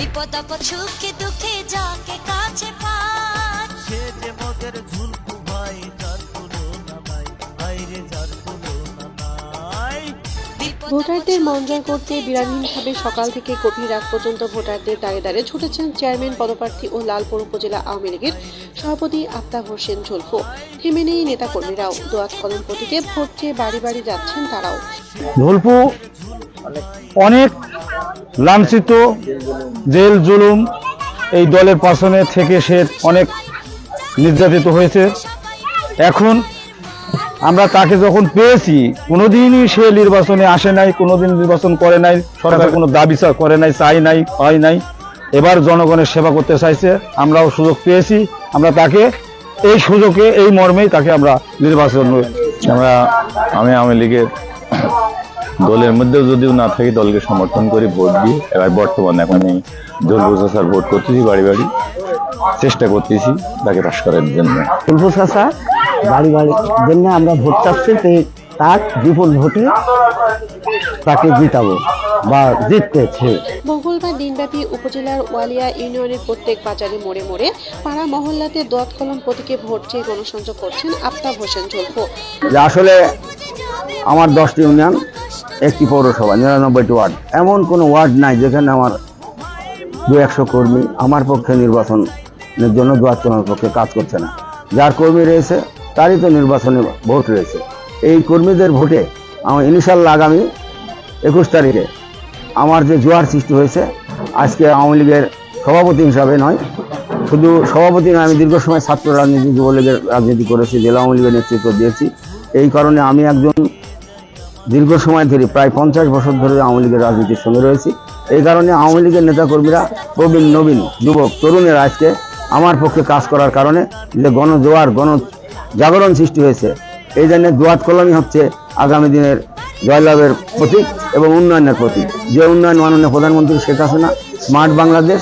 বিপদ আপদ সুখে দুঃখে যাকে কাছে পান। সে যে মোদের ঝুলকু ভাই যার তুলনা নাই বাইরে যার তুলনা নাই। বিপদ ভোটারদের মন জয় করতে বিরামহীনভাবে সকাল থেকে গভীর রাত পর্যন্ত ভোটারদের দাঁড়ে দাঁড়িয়ে ছুটেছেন চেয়ারম্যান পদপ্রার্থী ও লালপুর উপজেলা আওয়ামী লীগের সভাপতি আফতাব হোসেন জুলফু থেমে নেই নেতাকর্মীরাও। দোয়াত কলম প্রতীকে ভোট চেয়ে বাড়ি বাড়ি যাচ্ছেন তারাও। ঢোলপু অনেক লাঞ্ছিত, জেল, জুলুম এই দলের পাশনে থেকে সে অনেক নির্যাতিত হয়েছে। এখন আমরা তাকে যখন পেয়েছি, কোনোদিনই সে নির্বাচনে আসে নাই, কোনোদিন নির্বাচন করে নাই, সরকার কোনো দাবি করে নাই চাই নাই হয় নাই। এবার জনগণের সেবা করতে চাইছে, আমরাও সুযোগ পেয়েছি। আমরা তাকে এই সুযোগে, এই মর্মেই তাকে আমরা নির্বাচন আমরা আমি আওয়ামী লীগের দলের মধ্যেও যদিও না থাকি দলকে সমর্থন করে ভোট দিই। এবার বর্তমানে এখন আমি দল প্রচার ভোট করতেছি বাড়ি বাড়ি। চেষ্টা করতেছি তাকে পাশ করার জন্য। ফুলফু চাষা বাড়ি বাড়ি জন্য আমরা ভোট চাচ্ছি তো তার বিপুল ভোটে তাকে জিতাবো বা জিততেছে মঙ্গলবার দিনব্যাপী উপজেলার ওয়ালিয়া ইউনিয়নের প্রত্যেক বাজারে মোড়ে মোড়ে পাড়া মহল্লাতে দোয়াত কলম প্রতীকে ভোট চেয়ে গণসংযোগ করছেন আফতাব হোসেন জুলফু। যে আসলে আমার দশটি ইউনিয়ন একটি পৌরসভা, নিরানব্বইটি ওয়ার্ড। এমন কোনো ওয়ার্ড নাই যেখানে আমার দু একশো কর্মী আমার পক্ষে নির্বাচনের জন্য দোয়াত্তনের পক্ষে কাজ করছে না। যার কর্মী রয়েছে, তারই তো নির্বাচনে ভোট রয়েছে। এই কর্মীদের ভোটে আমার ইনিশাল্লাহ আগামী একুশ তারিখে আমার যে জোয়ার সৃষ্টি হয়েছে, আজকে আওয়ামী লীগের সভাপতি হিসাবে নয়, শুধু সভাপতি নয়, আমি দীর্ঘ সময় ছাত্র রাজনীতি, যুবলীগের রাজনীতি করেছি, জেলা আওয়ামী লীগের নেতৃত্ব দিয়েছি। এই কারণে আমি একজন দীর্ঘ সময় ধরে, প্রায় পঞ্চাশ বছর ধরে আওয়ামী লীগের রাজনীতির সঙ্গে রয়েছি। এই কারণে আওয়ামী লীগের নেতাকর্মীরা প্রবীণ, নবীন যুবক, তরুণের আজকে আমার পক্ষে কাজ করার কারণে যে গণজোয়ার গণ জাগরণ সৃষ্টি হয়েছে, এই জন্য দোয়াত কলমই হচ্ছে আগামী দিনের জয়লাভের প্রতীক এবং উন্নয়নের প্রতীক। যে উন্নয়ন মাননীয় প্রধানমন্ত্রী শেখ হাসিনা স্মার্ট বাংলাদেশ,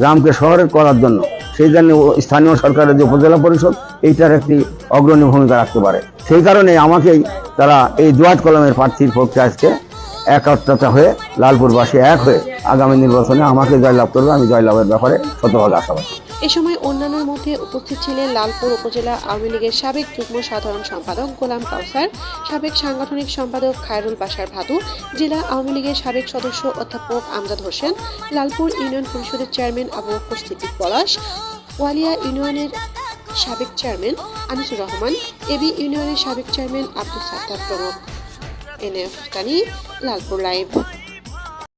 গ্রামকে শহরের করার জন্য সেই জন্য স্থানীয় সরকারের যে উপজেলা পরিষদ, এইটার একটি অগ্রণী ভূমিকা রাখতে পারে। সেই কারণে আমাকেই তারা এই জোয়াত কলমের প্রার্থীর পক্ষে আজকে একত্রতা হয়ে লালপুরবাসী এক হয়ে আগামী নির্বাচনে আমাকে জয়লাভ করবে, আমি জয়লাভের ব্যাপারে শতভাগ আশাবাদী। এ সময় অন্যান্যের মধ্যে উপস্থিত ছিলেন লালপুর উপজেলা আওয়ামী লীগের সাবেক যুগ্ম সাধারণ সম্পাদক গোলাম কাউসার, সাবেক সাংগঠনিক সম্পাদক খায়রুল বাসার ভাদু, জেলা আওয়ামী লীগের সাবেক সদস্য অধ্যাপক আমজাদ হোসেন, লালপুর ইউনিয়ন পরিষদের চেয়ারম্যান আবু বকর পলাশ, ওয়ালিয়া ইউনিয়নের সাবেক চেয়ারম্যান আনিসুর রহমান, এবি ইউনিয়নের সাবেক চেয়ারম্যান আব্দুল সাত্তার প্রমুখ। এনএফ কানি লালপুর লাইভ।